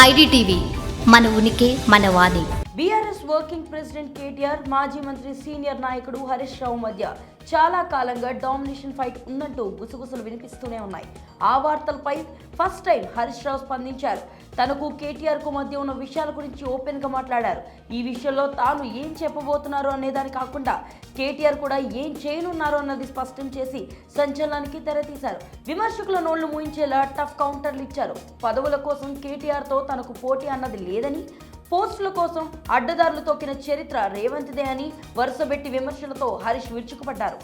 IDTV మన ఉనికి మన వాణి. బీఆర్ఎస్ వర్కింగ్ ప్రెసిడెంట్ కేటీఆర్ మాజీ మంత్రి సీనియర్ నాయకుడు హరీష్ రావు మధ్య చాలా కాలంగా డామినేషన్ ఫైట్ ఉన్నట్టు గుసగుసలు వినిపిస్తూనే ఉన్నాయి. ఆ వార్తలపై ఫస్ట్ టైం హరీష్ రావు స్పందించారు. తనకు కేటీఆర్కు మధ్య ఉన్న విషయాల గురించి ఓపెన్గా మాట్లాడారు. ఈ విషయంలో తాను ఏం చెప్పబోతున్నారు అనేదాని కాకుండా కేటీఆర్ కూడా ఏం చేయనున్నారు అన్నది స్పష్టం చేసి సంచలనానికి తెరతీశారు. విమర్శకుల నోళ్ళు మూయించేలా టఫ్ కౌంటర్లు ఇచ్చారు. పదవుల కోసం కేటీఆర్తో తనకు పోటీ అన్నది లేదని పోస్టుల కోసం అడ్డదారులు తొక్కిన చరిత్ర రేవంత్దే అని వరుసబెట్టి విమర్శలతో హరీష్ విరుచుకుపడ్డారు.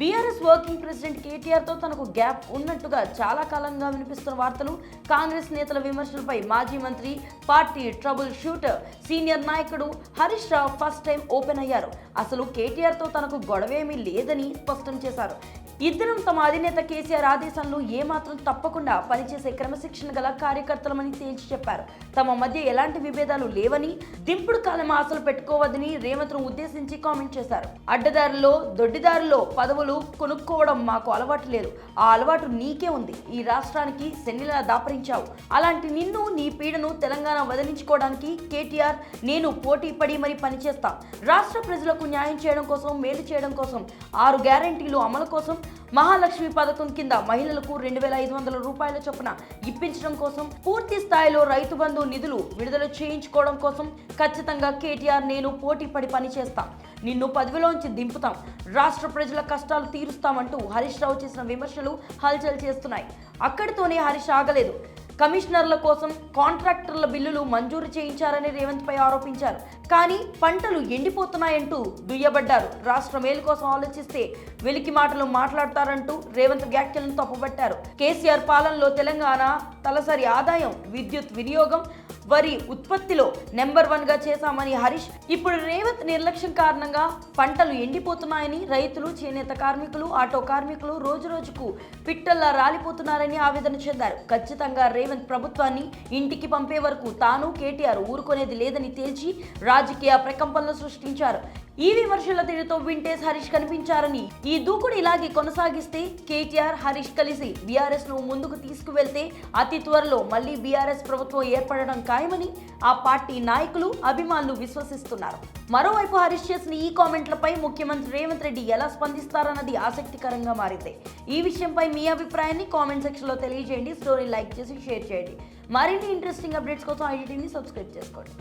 బీఆర్ఎస్ వర్కింగ్ ప్రెసిడెంట్ కేటీఆర్తో తనకు గ్యాప్ ఉన్నట్టుగా చాలా కాలంగా వినిపిస్తున్న వార్తలు కాంగ్రెస్ నేతల విమర్శలపై మాజీ మంత్రి పార్టీ ట్రబుల్ షూటర్ సీనియర్ నాయకుడు Harish Rao first time open అయ్యారు. అసలు కేటీఆర్తో తనకు గొడవేమీ లేదని స్పష్టం చేశారు. ఇద్దరం తమ అధినేత కేసీఆర్ ఆదేశాలను ఏమాత్రం తప్పకుండా పనిచేసే క్రమశిక్షణ గల కార్యకర్తలమని తేల్చి చెప్పారు. తమ మధ్య ఎలాంటి విభేదాలు లేవని దింపుడు కాలం ఆశలు పెట్టుకోవద్దని రేవంత్ను ఉద్దేశించి కామెంట్ చేశారు. అడ్డదారుల్లో దొడ్డిదారుల్లో పదవులు కొనుక్కోవడం మాకు అలవాటు లేదు. ఆ అలవాటు నీకే ఉంది. ఈ రాష్ట్రానికి శనిలా దాపరించావు. అలాంటి నిన్ను నీ పీడను తెలంగాణ వదిలించుకోవడానికి కేటీఆర్ నేను పోటీ పడి మరి పనిచేస్తా. రాష్ట్ర ప్రజలకు న్యాయం చేయడం కోసం మేలు చేయడం కోసం ఆరు గ్యారంటీలు అమలు కోసం మహాలక్ష్మి పథకం కింద మహిళలకు రెండు వేల ఐదు వందల రూపాయల చొప్పున ఇప్పించడం కోసం పూర్తి స్థాయిలో రైతు బంధు నిధులు విడుదల చేయించుకోవడం కోసం ఖచ్చితంగా కేటీఆర్ నేను పోటీ పడి పనిచేస్తాం నిన్ను పదవిలోంచి దింపుతాం. రాష్ట్ర ప్రజల కష్టాలు తీరుస్తామంటూ హరీష్ రావు చేసిన విమర్శలు హల్చల్ చేస్తున్నాయి. అక్కడితోనే హరీష్ ఆగలేదు. కమిషనర్ల కోసం కాంట్రాక్టర్ల బిల్లులు మంజూరు చేయించారని రేవంత్ పై ఆరోపించారు. కానీ పంటలు ఎండిపోతున్నాయంటూ దుయ్యబడ్డారు. రాష్ట్ర మేలు కోసం ఆలోచిస్తే వెలికి మాటలు మాట్లాడతారంటూ రేవంత్ వ్యాఖ్యలను తప్పుపట్టారు. కేసీఆర్ పాలనలో తెలంగాణ తలసరి ఆదాయం విద్యుత్ వినియోగం వరి ఉత్పత్తిలో నెంబర్ వన్గా చేశామని హరీష్. ఇప్పుడు రేవంత్ నిర్లక్ష్యం కారణంగా పంటలు ఎండిపోతున్నాయని రైతులు చేనేత కార్మికులు ఆటో కార్మికులు రోజు రోజుకు పిట్టల్లా రాలిపోతున్నారని ఆవేదన చెందారు. ఖచ్చితంగా రేవంత్ ప్రభుత్వాన్ని ఇంటికి పంపే వరకు తాను కేటీఆర్ ఊరుకునేది లేదని తేల్చి రాజకీయ ప్రకంపనలు సృష్టించారు. ఈ విమర్శల తీరుతో వింటేజ్ హరీష్ కనిపించారని ఈ దూకుడు ఇలాగే కొనసాగిస్తే కేటీఆర్ హరీష్ కలిసి బీఆర్ఎస్ను ముందుకు తీసుకువెళ్తే అతి త్వరలో మళ్ళీ బీఆర్ఎస్ ప్రభుత్వం ఏర్పడడం ఖాయమని ఆ పార్టీ నాయకులు అభిమానులు విశ్వసిస్తున్నారు. మరోవైపు హరీష్ చేసిన ఈ కామెంట్లపై ముఖ్యమంత్రి రేవంత్ రెడ్డి ఎలా స్పందిస్తారన్నది ఆసక్తికరంగా మారింది. ఈ విషయంపై మీ అభిప్రాయాన్ని కామెంట్ సెక్షన్లో తెలియజేయండి స్టోరీ లైక్ చేసి షేర్ చేయండి. మరిన్ని ఇంట్రెస్టింగ్ అప్డేట్స్ కోసం ఐడిటీని సబ్స్క్రైబ్ చేసుకోండి.